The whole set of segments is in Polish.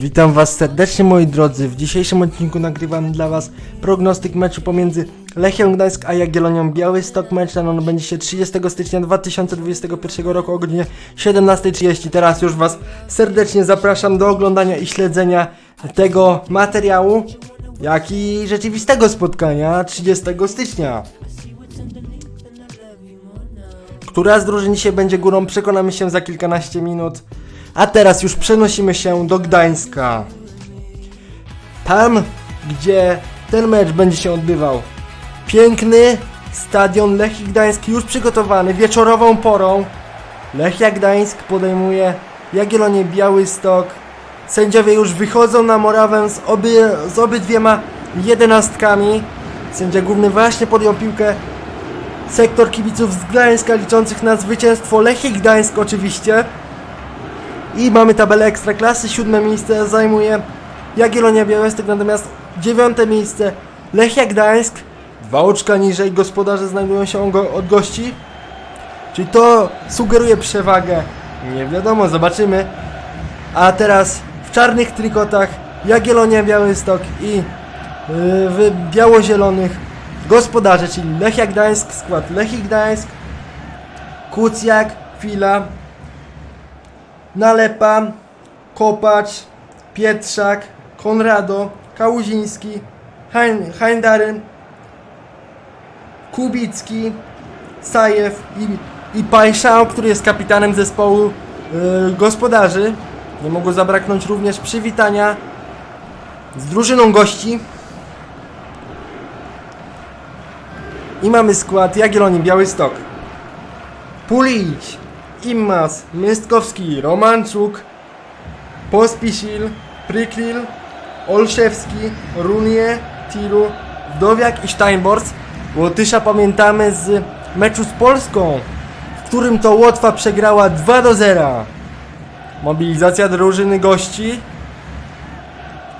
Witam was serdecznie moi drodzy. W dzisiejszym odcinku nagrywam dla was prognostyk meczu pomiędzy Lechią Gdańsk a Jagiellonią Białystok. Mecz ten on będzie się 30 stycznia 2021 roku o godzinie 17.30. Teraz już was serdecznie zapraszam do oglądania i śledzenia tego materiału, jak i rzeczywistego spotkania 30 stycznia. Która z drużyn dzisiaj będzie górą, przekonamy się za kilkanaście minut. A teraz już przenosimy się do Gdańska. Tam, gdzie ten mecz będzie się odbywał. Piękny stadion Lechii Gdańsk już przygotowany wieczorową porą. Lechia Gdańsk podejmuje Jagiellonię Białystok. Sędziowie już wychodzą na murawę z, oby, z obydwiema jedenastkami. Sędzia główny właśnie podjął piłkę sektor kibiców z Gdańska liczących na zwycięstwo Lechii Gdańsk oczywiście. I mamy tabelę Ekstraklasy, siódme miejsce zajmuje Jagiellonia Białystok, natomiast dziewiąte miejsce Lechia Gdańsk. Dwa oczka niżej gospodarze znajdują się od gości. Czyli to sugeruje przewagę. Nie wiadomo, zobaczymy. A teraz w czarnych trikotach Jagiellonia Białystok i yy, w biało-zielonych gospodarze, czyli Lechia Gdańsk, skład Lechii Gdańsk, Kucjak, Fila, Nalepa, Kopacz, Pietrzak, Konrado, Kałuziński, Hein- Heindaryn, Kubicki, Sajew i, i Pajszał, który jest kapitanem zespołu yy, gospodarzy. Nie mogło zabraknąć również przywitania z drużyną gości. I mamy skład Jagiellonii Białystok. Pulić, Immas, Mystkowski, Romanczuk, Pospisil, Priklil, Olszewski, Runie, Tiru, Wdowiak i Steinbors. Łotysza pamiętamy z meczu z Polską, w którym to Łotwa przegrała 2 do 0. Mobilizacja drużyny gości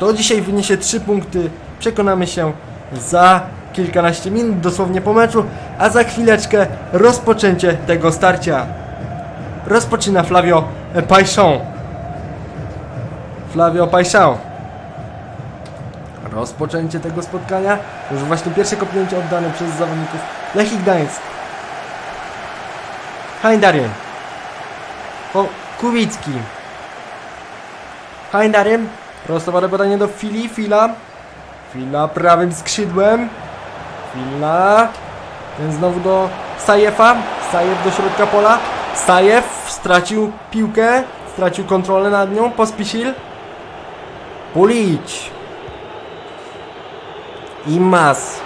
to dzisiaj wyniesie 3 punkty. Przekonamy się za kilkanaście minut, dosłownie po meczu, a za chwileczkę rozpoczęcie tego starcia. Rozpoczyna Flavio Paixão. Flavio Paixão. Rozpoczęcie tego spotkania. Już właśnie pierwsze kopnięcie oddane przez zawodników Lechii Gdańsk. Heindarien. Kuwicki. Heindarien. Prostowane podanie do Fili. Fila. Fila prawym skrzydłem. Fila. Ten znowu do Sajefa. Sajew do środka pola. Sajew stracił piłkę. Stracił kontrolę nad nią. Pospisil. Pulić. Imas.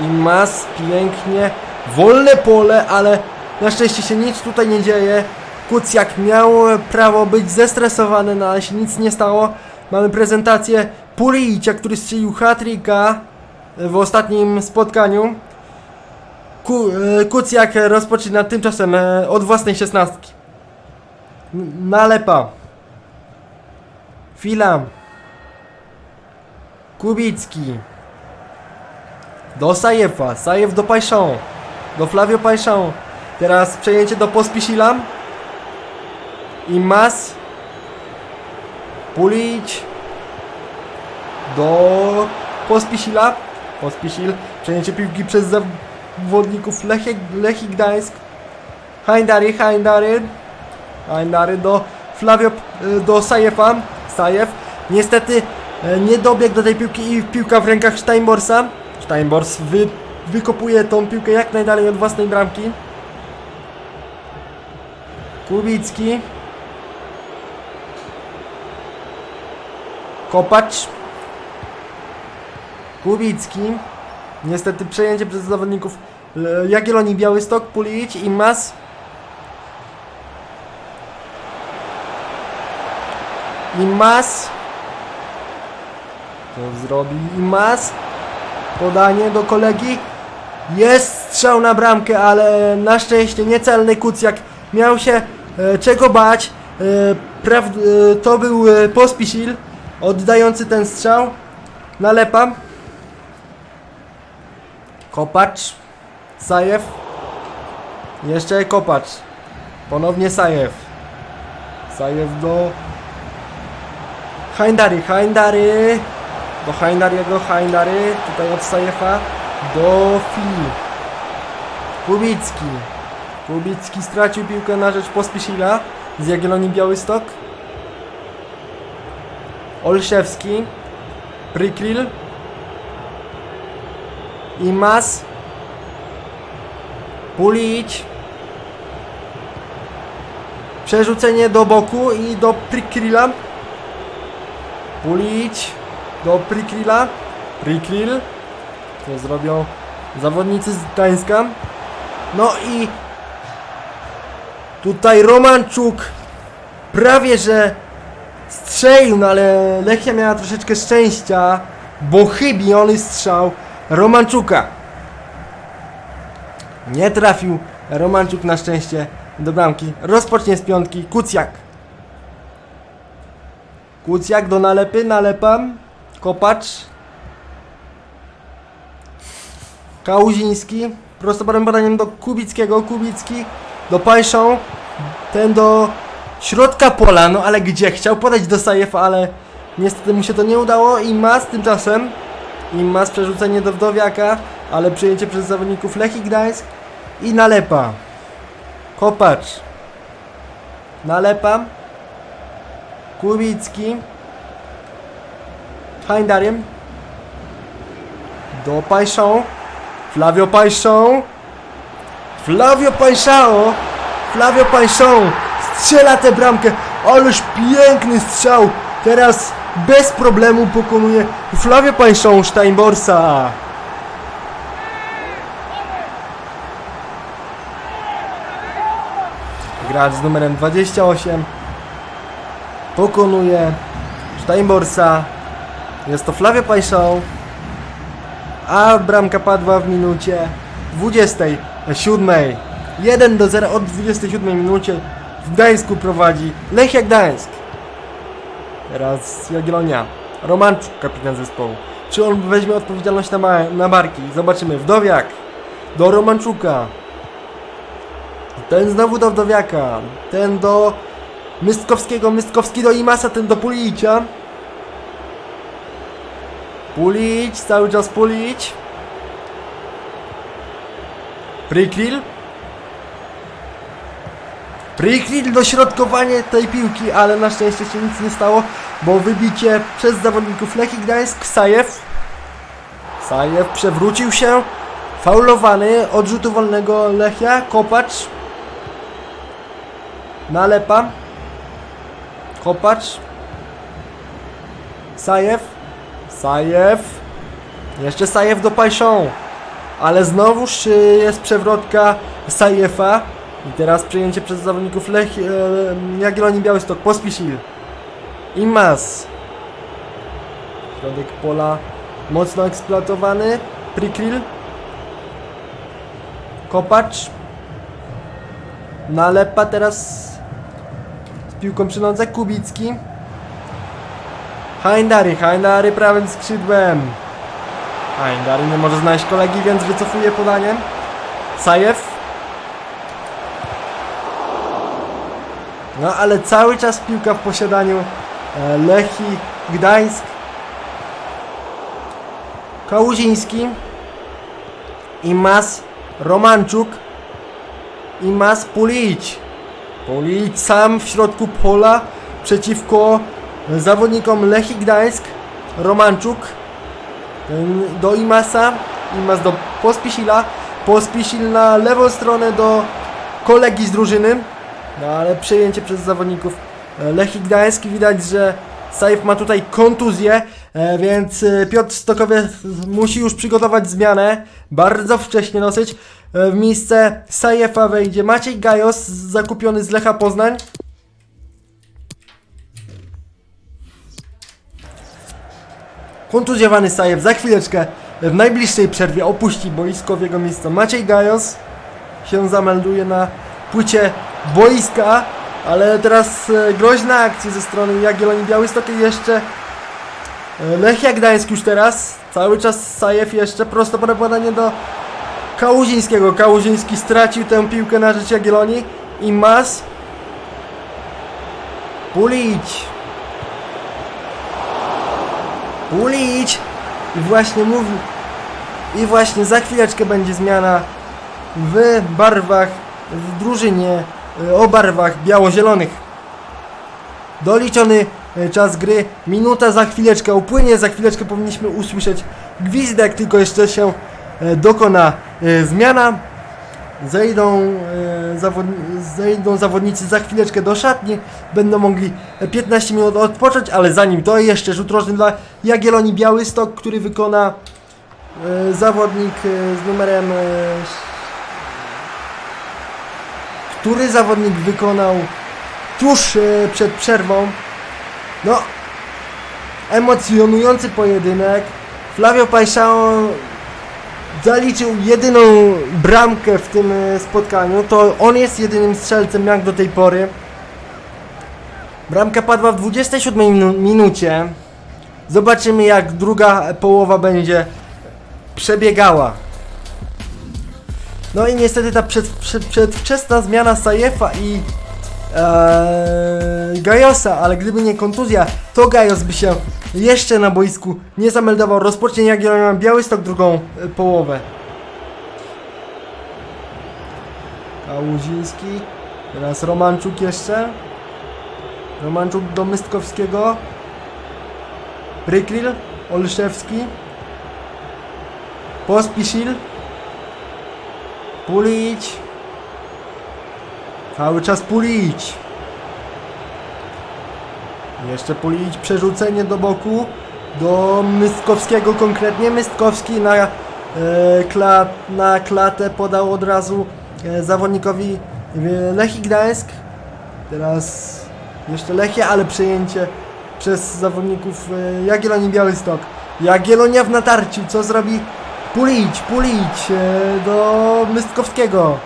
Imas pięknie. Wolne pole, ale na szczęście się nic tutaj nie dzieje. Kucjak miał prawo być zestresowany, no ale się nic nie stało. Mamy prezentację Pulicia, który strzelił hat-tricka w ostatnim spotkaniu. Ku, e, Kucjak rozpoczyna tymczasem e, od własnej szesnastki. Nalepa. Fila. Kubicki. Do Sajefa. Sajew do Pajszą. Do Flavio Pajszą. Teraz przejęcie do Pospisila. I Mas. Pulić. Do Pospisila. Pospisil. Przejęcie piłki przez zawodników Lechii, Lechii Gdańsk. Haindary, Haindary. Haindary do Flavio, y, do Sajefa. Sajew. Niestety e, nie dobiegł do tej piłki i piłka w rękach Steinborsa. Steinbors wy, wykopuje tą piłkę jak najdalej od własnej bramki. Kubicki. Kopacz. Kubicki. Niestety przejęcie przez zawodników e, Jagiellonii Białystok, Pulić i Mas. Imas. To zrobi Imas. Podanie do kolegi. Jest strzał na bramkę, ale na szczęście niecelny Kucjak miał się e, czego bać. E, e, to był e, Pospisil oddający ten strzał. Nalepa. Kopacz. Sajew. Jeszcze Kopacz. Ponownie Sajew. Sajew do Haindary, Haindary. Do Haindariego, Haindary. Tutaj od Sajefa do Fili. Kubicki. Kubicki stracił piłkę na rzecz Pospiszila z Jagiellonii Białystok. Olszewski. Prikril. Imas. Pulić. Przerzucenie do boku i do Prikrila. Pulić. Do Prikrila. Prikril. Co zrobią zawodnicy z Gdańska. No i tutaj Romanczuk prawie że strzelił, no ale Lechia miała troszeczkę szczęścia, bo chybiony strzał Romanczuka. Nie trafił Romanczuk na szczęście do bramki. Rozpocznie z piątki Kucjak. Kucjak do nalepy, nalepam. Kopacz. Kałuziński. Prostopadłym podaniem do Kubickiego. Kubicki do Pajszą. Ten do środka pola. No ale gdzie? Chciał podać do Sajefa, ale niestety mu się to nie udało. I Mas tymczasem. I Mas przerzucenie do Wdowiaka, ale przyjęcie przez zawodników Lech i Gdańsk. I nalepa. Kopacz. Nalepa. Kubicki. Haindariem. Do Pajszą. Flavio Pajszą. Flavio Pajszao. Flavio Pajszą. Strzela tę bramkę. Ależ piękny strzał. Teraz bez problemu pokonuje Flavio Pajszą Steinborsa. Gracz z numerem 28 pokonuje Steinborsa. Jest to Flavio Pajszą. A bramka padła w minucie 27. 1 do 0 od 27 minucie. W Gdańsku prowadzi Lechia Gdańsk. Teraz Jagiellonia. Romanczuk, kapitan zespołu. Czy on weźmie odpowiedzialność na, na barki? Zobaczymy. Wdowiak. Do Romanczuka. Ten znowu do Wdowiaka. Ten do Mystkowskiego. Mystkowski do Imasa. Ten do Pulicia. Pulić, cały czas Pulić. Priklil. Priklil dośrodkowanie tej piłki, ale na szczęście się nic nie stało, bo wybicie przez zawodników Lechii Gdańsk, Sajew. Sajew przewrócił się, faulowany, od rzutu wolnego Lechia, Kopacz. Nalepa. Kopacz. Sajew. Sajew. Jeszcze Sajew do Pajszą. Ale znowuż y, jest przewrotka Sajefa. I teraz przejęcie przez zawodników Lech e, Jagiellonii Białystok. Pospisil. Imas. Środek pola mocno eksploatowany. Prikril. Kopacz. Nalepa teraz z piłką przy nodze. Kubicki. Haindary, Haindary prawym skrzydłem. Haindary nie może znaleźć kolegi, więc wycofuje podaniem. Sajew. No ale cały czas piłka w posiadaniu Lechi Gdańsk. Kałuziński. Imas Romanczuk. Imas Pulić. Pulić sam w środku pola przeciwko zawodnikom Lechii Gdańsk. Romanczuk do Imasa. Imas do Pospisila. Pospisil na lewą stronę do kolegi z drużyny. No ale przejęcie przez zawodników e, Lechii Gdańsk. Widać, że Saif ma tutaj kontuzję, e, więc e, Piotr Stokowiec musi już przygotować zmianę. Bardzo wcześnie dosyć. W miejsce Sajefa wejdzie Maciej Gajos, zakupiony z Lecha Poznań. Kontuzjowany Sajew za chwileczkę w najbliższej przerwie opuści boisko w jego miejsce Maciej Gajos się zamelduje na płycie boiska, ale teraz e, groźna akcja ze strony Jagiellonii Białystok i jeszcze e, Lechia Gdańsk już teraz, cały czas Sajew jeszcze, prosto podanie do Kałuzińskiego, Kałuziński stracił tę piłkę na rzecz Jagiellonii i Mas Pulić. Pulić! I właśnie mówi... I właśnie za chwileczkę będzie zmiana w barwach, w drużynie o barwach biało-zielonych. Doliczony e, czas gry, minuta za chwileczkę upłynie, za chwileczkę powinniśmy usłyszeć gwizdek, tylko jeszcze się e, dokona e, zmiana. Zejdą, e, zawodni zejdą zawodnicy za chwileczkę do szatni, będą mogli e, 15 minut odpocząć, ale zanim to jeszcze rzut rożny dla Jagiellonii Białystok, który wykona e, zawodnik e, z numerem e, który zawodnik wykonał tuż e, przed przerwą. No, emocjonujący pojedynek. Flavio Paixão zaliczył jedyną bramkę w tym e, spotkaniu. To on jest jedynym strzelcem jak do tej pory. Bramka padła w 27 minu- minucie. Zobaczymy jak druga połowa będzie przebiegała. No i niestety ta przed, przed, przedwczesna zmiana Sajefa i ee, Gajosa, ale gdyby nie kontuzja, to Gajos by się jeszcze na boisku nie zameldował. Rozpocznie Jagiellonia Białystok drugą e, połowę. Kałuziński, teraz Romanczuk jeszcze. Romanczuk do Mystkowskiego. Rykril, Olszewski. Pospisil. Pulić. Cały czas pulić. Jeszcze pulić. Przerzucenie do boku. Do Mystkowskiego konkretnie. Mystkowski na, e, kla, na klatę podał od razu e, zawodnikowi e, Lechii Gdańsk. Teraz jeszcze Lechia, ale przejęcie przez zawodników e, Jagiellonii Białystok. Jagiellonia w natarciu. Co zrobi Pulić, Pulić e, do Mystkowskiego.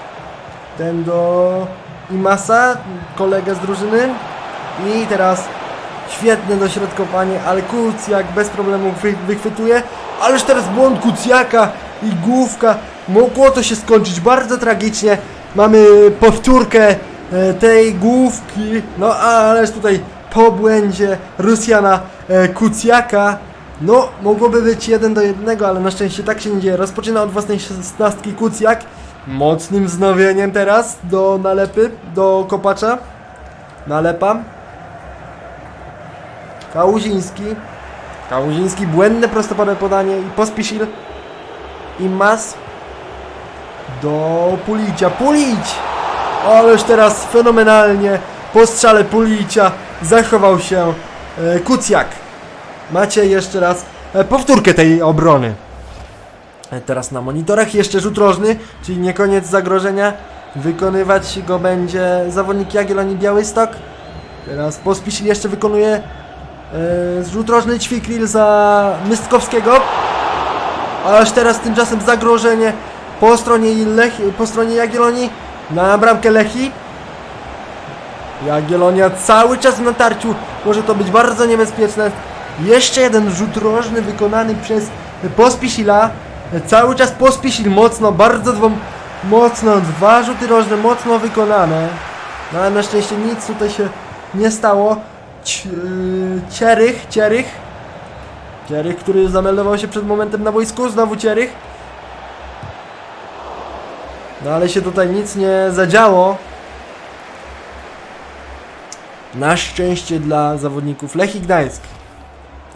Ten do Imasa, kolega z drużyny. I teraz świetne dośrodkowanie, ale Kucjak bez problemu wy, wychwytuje. Ależ teraz błąd Kucjaka i główka. Mogło to się skończyć bardzo tragicznie. Mamy powtórkę e, tej główki. No ależ tutaj po błędzie Rusjana e, Kucjaka. No, mogłoby być 1 do 1, ale na szczęście tak się nie dzieje. Rozpoczyna od własnej szesnastki Kucjak. Mocnym wznowieniem teraz do nalepy, do kopacza. Nalepa. Kałuziński. Kałuziński, błędne prostopadłe podanie i Pospisil. I Mas. Do Pulicia. Pulić! Ależ teraz fenomenalnie po strzale Pulicia zachował się e, Kucjak. Macie jeszcze raz e, powtórkę tej obrony. E, Teraz na monitorach jeszcze rzut rożny, czyli nie koniec zagrożenia. Wykonywać go będzie zawodnik Jagiellonii Białystok. Teraz Pospisil jeszcze wykonuje e, rzut rożny Ćwikril za Mystkowskiego. Aż teraz tymczasem zagrożenie po stronie, Lech, po stronie Jagiellonii na bramkę Lechi. Jagiellonia cały czas w natarciu. Może to być bardzo niebezpieczne. Jeszcze jeden rzut rożny wykonany przez Pospisila. Cały czas Pospisil mocno, bardzo mocno. Dwa rzuty rożne mocno wykonane. No ale na szczęście nic tutaj się nie stało. Ć, yy, Cierych, Cierych. Cierych, który zameldował się przed momentem na boisku. Znowu Cierych. No ale się tutaj nic nie zadziało. Na szczęście dla zawodników Lechii Gdańsk.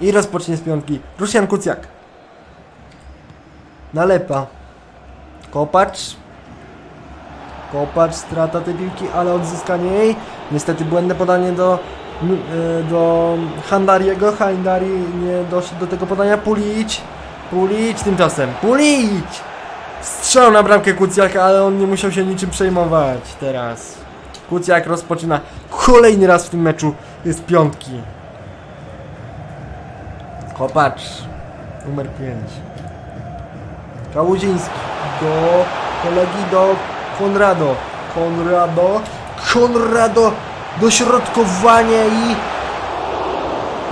I rozpocznie z piątki Rusjan Kucjak. Nalepa. Kopacz. Kopacz, strata tej piłki, ale odzyskanie jej. Niestety błędne podanie do, e, do Handariego. Handari nie doszedł do tego podania. Pulić. Pulić tymczasem. Pulić! Strzał na bramkę Kucjaka, ale on nie musiał się niczym przejmować teraz. Kucjak rozpoczyna kolejny raz w tym meczu jest piątki. Kopacz. Numer 5. Kałuziński. Do kolegi do Konrado. Konrado. Konrado. Dośrodkowanie i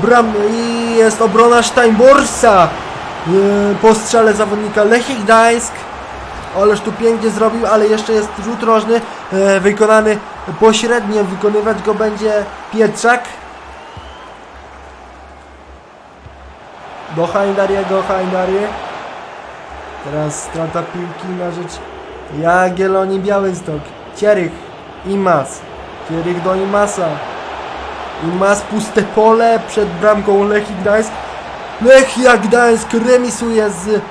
bram i jest obrona Steinborsa. Yy, Po strzale zawodnika Lechii Gdańsk. Ależ tu pięknie zrobił, ale jeszcze jest rzut rożny e, wykonany pośrednio. Wykonywać go będzie Pietrzak. Do Haindariego, Haindari. Teraz strata piłki na rzecz Jagiellonii Białystok. Cierych, Imas. Cierych do Imasa. Imas puste pole przed bramką Lechii Gdańsk. Lechia Gdańsk remisuje z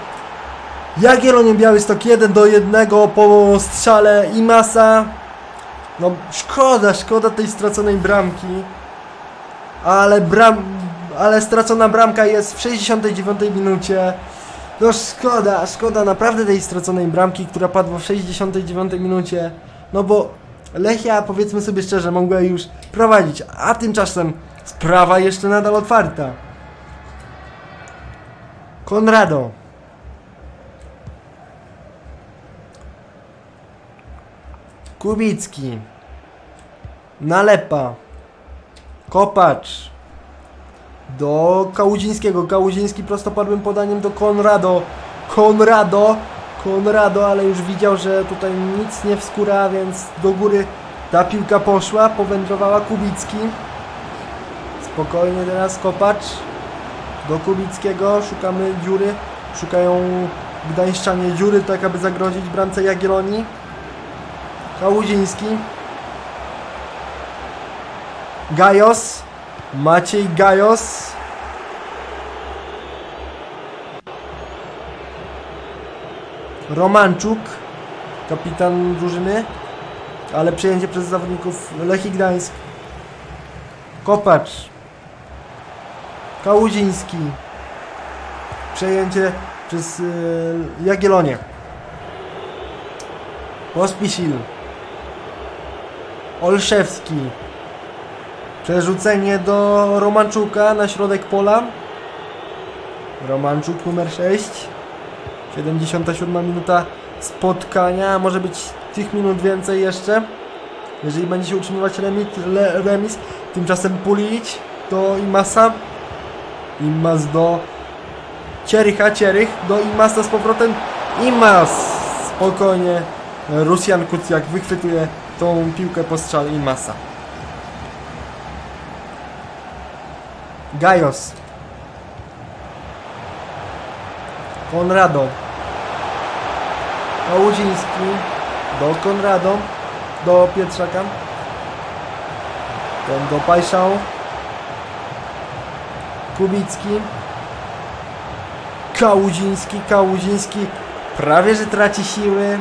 Jagiellonią Białystok 1 do 1 po strzale Imasa. No szkoda, szkoda tej straconej bramki. Ale bram, ale stracona bramka jest w 69 minucie. No szkoda, szkoda naprawdę tej straconej bramki, która padła w 69 minucie. No bo Lechia, powiedzmy sobie szczerze, mogła już prowadzić, a tymczasem sprawa jeszcze nadal otwarta. Konrado. Kubicki. Nalepa. Kopacz. Do Kałudzińskiego. Kałudziński prostopadłym podaniem do Konrado. Konrado. Konrado, ale już widział, że tutaj nic nie wskóra, więc do góry ta piłka poszła. Powędrowała Kubicki. Spokojnie teraz Kopacz. Do Kubickiego. Szukamy dziury. Szukają gdańszczanie dziury, tak aby zagrozić bramce Jagiellonii. Kałudziński. Gajos. Maciej Gajos. Romanczuk. Kapitan drużyny. Ale przejęcie przez zawodników Lechii Gdańsk. Kopacz. Kałudziński. Przejęcie przez yy, Jagiellonię. Pospisil. Olszewski. Przerzucenie do Romanczuka na środek pola. Romanczuk numer 6. 77 minuta spotkania. Może być tych minut więcej jeszcze. Jeżeli będzie się utrzymywać remis. Le, remis. Tymczasem Pulić do Imasa. Imas do Cierycha. Cierych do Imasa z powrotem. Imas! Spokojnie. Rusjan Kucjak wychwytuje tą piłkę po strzale Imasa. Gajos. Konrado. Kałudziński. Do Konrado. Do Pietrzaka. Ten do Pajszał. Kubicki. Kałudziński. Kałudziński. Prawie, że traci siły.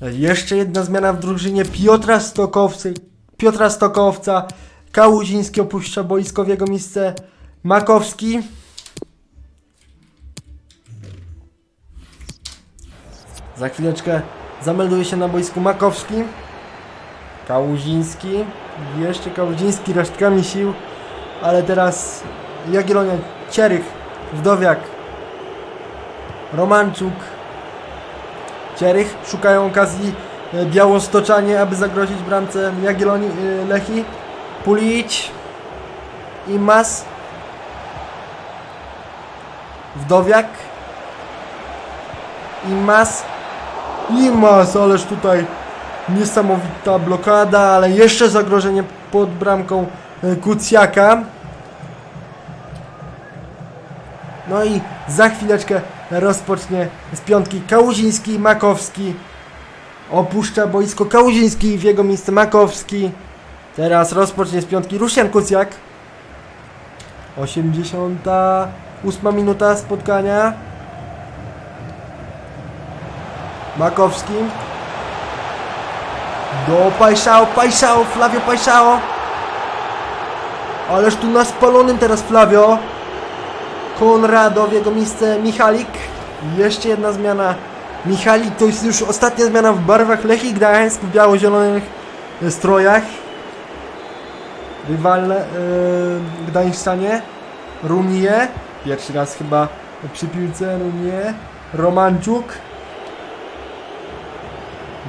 Jeszcze jedna zmiana w drużynie Piotra Stokowcy. Piotra Stokowca. Kałuziński opuszcza boisko w jego miejsce Makowski. Za chwileczkę zamelduje się na boisku Makowski. Kałuziński. Jeszcze Kałuziński resztkami sił. Ale teraz Jagiellonia, Cierych, Wdowiak, Romanczuk, Cierych szukają okazji e, Białostoczanie, aby zagrozić bramce Jagiellonii e, Lechi. Pulić. Imas. Wdowiak. Imas. Imas, ależ tutaj niesamowita blokada, ale jeszcze zagrożenie pod bramką e, Kucjaka. No i za chwileczkę rozpocznie z piątki Kałuziński, Makowski. Opuszcza boisko Kałuziński, w jego miejsce Makowski. Teraz rozpocznie z piątki Rusian Kucjak. 88 minuta spotkania. Makowski. Do Pajszao, Pajszao, Flavio Pajszao. Ależ tu na spalonym teraz Flavio. Konrado w jego miejsce Michalik. Jeszcze jedna zmiana. Michalik to jest już ostatnia zmiana w barwach Lechii Gdańsk w biało-zielonych strojach. Rywalne yy, Gdańszczanie. Rumie. Pierwszy raz chyba przy piłce Rumie. Romanczuk.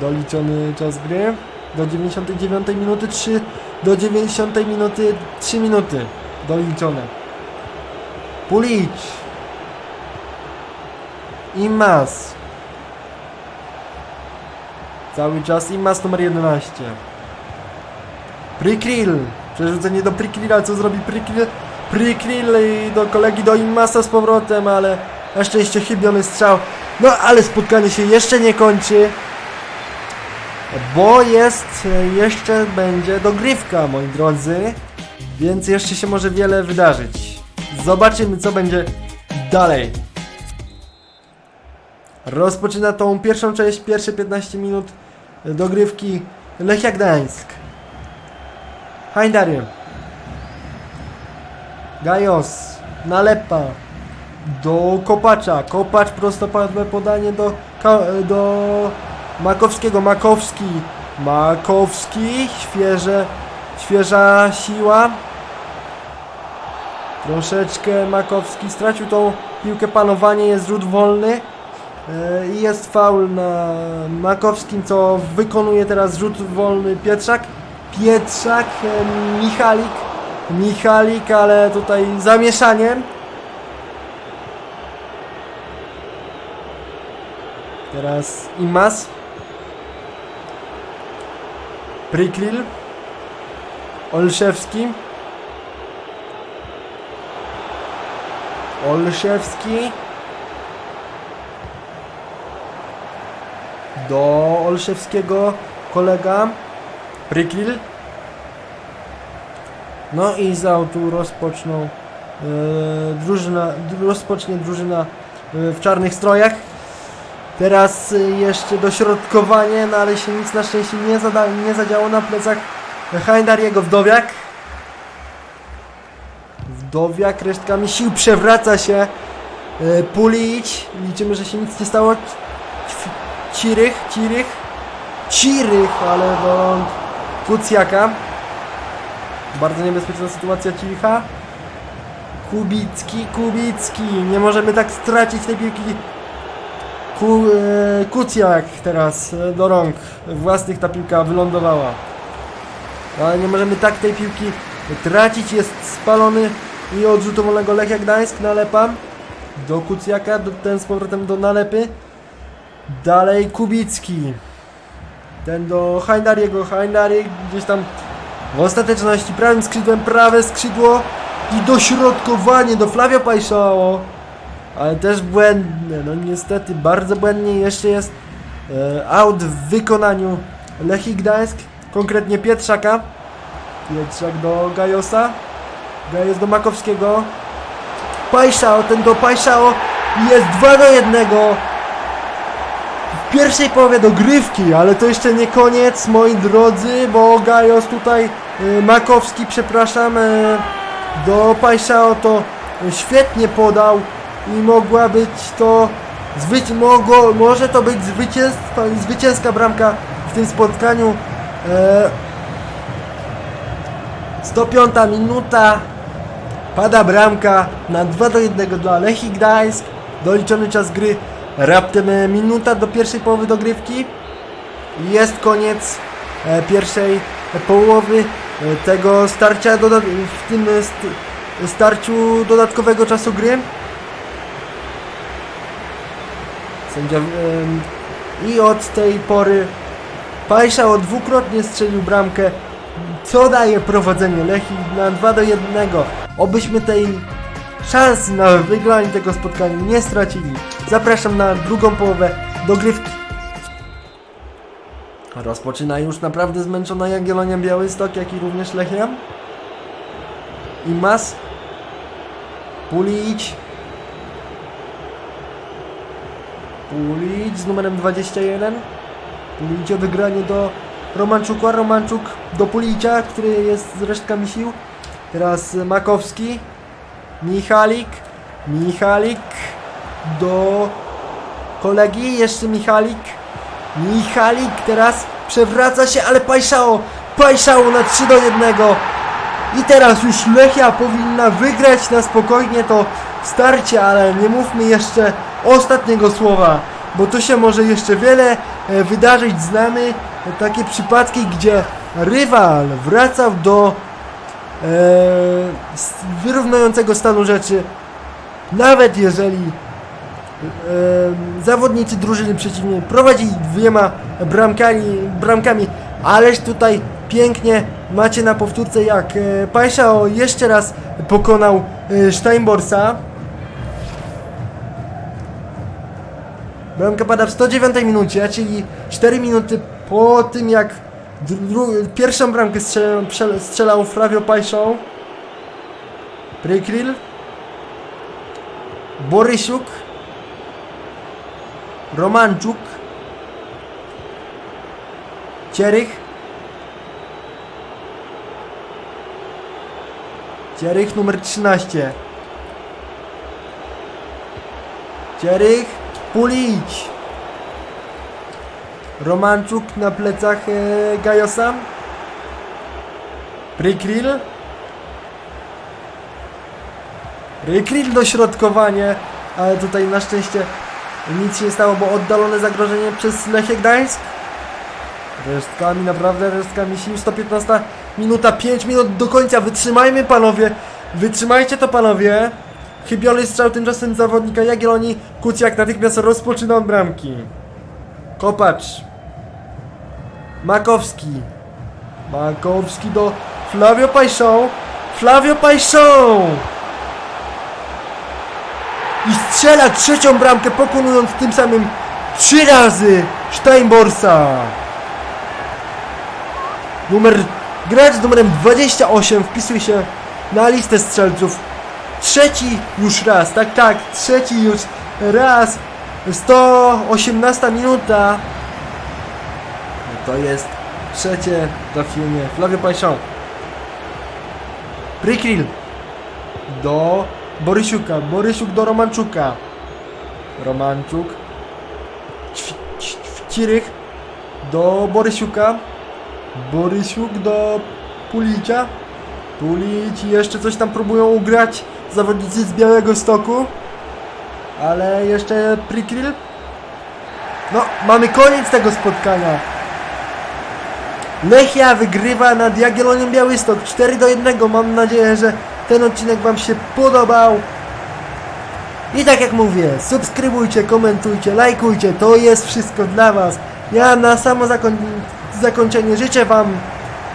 Doliczony czas gry. Do 99 minuty 3. Do 90 minuty 3 minuty. Doliczone. Pulic. Imas. Cały czas Imas numer 11. Prikril. Przerzucenie do Prikrila. Co zrobi Prikril? Prikryl i do kolegi do Immasa z powrotem, ale na szczęście chybiony strzał. No ale spotkanie się jeszcze nie kończy. Bo jest, jeszcze będzie dogrywka, moi drodzy. Więc jeszcze się może wiele wydarzyć. Zobaczymy, co będzie dalej. Rozpoczyna tą pierwszą część, pierwsze 15 minut dogrywki Lechia Gdańsk. Hajdary. Gajos. Nalepa. Do Kopacza. Kopacz prostopadłe podanie do, do Makowskiego. Makowski. Makowski. Świeże, świeża siła. Troszeczkę Makowski stracił tą piłkę panowanie, jest rzut wolny. E, I jest faul na Makowskim, co wykonuje teraz rzut wolny Pietrzak. Pietrzak, e, Michalik. Michalik, ale tutaj zamieszanie. Teraz Imas. Priklil. Olszewski. Olszewski. Do Olszewskiego kolega Priklil. No i za tu rozpoczną e, drużyna, dru- rozpocznie drużyna e, w czarnych strojach. Teraz e, jeszcze dośrodkowanie, no ale się nic na szczęście nie, zada, nie zadziało na plecach Haindariego Wdowiak. Wdowiak resztkami sił przewraca się. E, Pulić. Liczymy, że się nic nie stało. Cirych, Cirych. Cirych, ale do Kucjaka. Bardzo niebezpieczna sytuacja Cicha. Kubicki, Kubicki. Nie możemy tak stracić tej piłki. Ku, e, Kucjak teraz e, do rąk własnych ta piłka wylądowała. Ale nie możemy tak tej piłki tracić. Jest spalony i od rzutu wolnego Lechia Gdańsk nalepa do Kucjaka, do, ten z powrotem do nalepy. Dalej Kubicki. Ten do Hajdariego. Hajdari gdzieś tam w ostateczności prawym skrzydłem prawe skrzydło i dośrodkowanie do Flavio Pajszało. Ale też błędne, no niestety bardzo błędnie jeszcze jest e, out w wykonaniu Lechii Gdańsk, konkretnie Pietrzaka. Pietrzak do Gajosa, Gajos do Makowskiego. Pajszao, ten do Pajszao jest 2 do 1 w pierwszej połowie dogrywki, ale to jeszcze nie koniec, moi drodzy, bo Gajos tutaj, y, Makowski, przepraszam, y, do Pajszao to świetnie podał i mogła być to, mogło, może to być zwycięstwa, zwycięska bramka w tym spotkaniu. E, 105 minuta, pada bramka na 2 do 1 dla Lechii Gdańsk, doliczony czas gry Raptem e, minuta do pierwszej połowy dogrywki. Jest koniec e, pierwszej połowy e, tego starcia, w tym st- starciu dodatkowego czasu gry. Sędzia, I od tej pory Pajszał dwukrotnie strzelił bramkę, co daje prowadzenie Lechii na 2 do 1. Obyśmy tej szansy na wygranie tego spotkania nie stracili. Zapraszam na drugą połowę dogrywki. Rozpoczyna już naprawdę zmęczona Jagiellonia Białystok, jak i również Lechia. Imas. Pulić. Pulić z numerem 21. Pulić odegranie do Romanczuka. Romanczuk do Pulicia, który jest z resztkami sił. Teraz Makowski. Michalik. Michalik do kolegi. Jeszcze Michalik. Michalik teraz przewraca się, ale Pajszało. Pajszało na 3 do 1. I teraz już Lechia powinna wygrać na spokojnie to starcie, ale nie mówmy jeszcze ostatniego słowa, bo tu się może jeszcze wiele e, wydarzyć. Znamy takie przypadki, gdzie rywal wracał do wyrównującego stanu rzeczy, nawet jeżeli e, zawodnicy drużyny przeciwnej prowadzili dwiema bramkami, bramkami ależ tutaj pięknie macie na powtórce jak e, Pajszao jeszcze raz pokonał e, Steinborsa. Bramka pada w 109 minucie, czyli 4 minuty po tym jak pierwszą bramkę strzelał, strzelał Flavio Pajszą. Prykryl. Borysiuk. Romanczuk. Cierych. Cierych numer 13. Cierych. Pulić. Romanczuk na plecach e, Gajosa. Prykryl. Prykryl dośrodkowanie, ale tutaj na szczęście nic się nie stało, bo oddalone zagrożenie przez Lechie Gdańsk. Resztkami, naprawdę resztkami sił. 115 minuta, 5 minut do końca. Wytrzymajmy panowie. Wytrzymajcie to panowie. Chybiony strzał tymczasem zawodnika Jagiellonii. Kuciak natychmiast rozpoczyna bramki. Kopacz. Makowski. Makowski do Flavio Pajszą. Flavio Pajszą! I strzela trzecią bramkę, pokonując tym samym trzy razy Steinborsa. Numer, gracz z numerem 28 wpisuje się na listę strzelców. Trzeci już raz, tak, tak, trzeci już raz. 118 minuta. To jest trzecie trafienie. Flavio Pajszą. Prykryl do Borysiuka, Borysiuk do Romanczuka. Romanczuk. Cirych do Borysiuka. Borysiuk do Pulicia. Pulić jeszcze coś tam próbują ugrać zawodnicy z Białego Stoku. Ale jeszcze Prikryl. No, mamy koniec tego spotkania. Lechia wygrywa nad Jagiellonią Białystok 4 do 1. Mam nadzieję, że ten odcinek Wam się podobał. I tak jak mówię, subskrybujcie, komentujcie, lajkujcie, to jest wszystko dla Was. Ja na samo zakoń zakończenie życzę Wam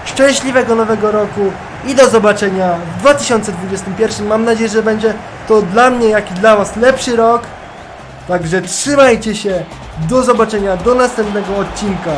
szczęśliwego nowego roku i do zobaczenia w 2021. Mam nadzieję, że będzie to dla mnie, jak i dla Was lepszy rok. Także trzymajcie się, do zobaczenia, do następnego odcinka.